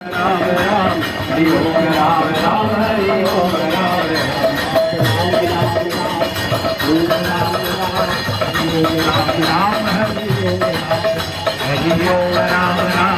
Ram Ram Hari Om Ram Ram Hari Om Ram Ram Hari Om Ram Ram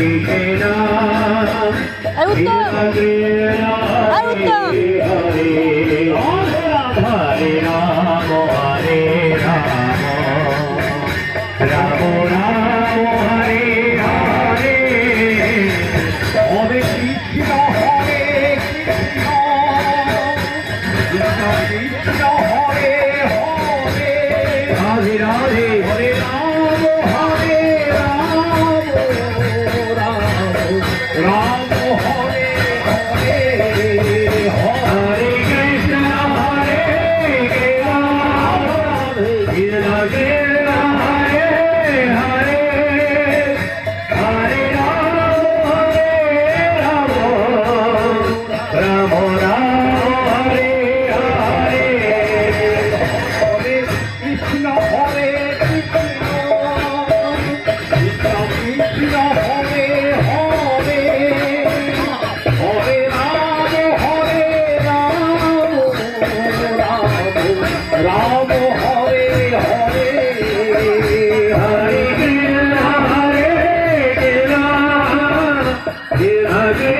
أيوة Ram Hare Hare Hare Hare Hare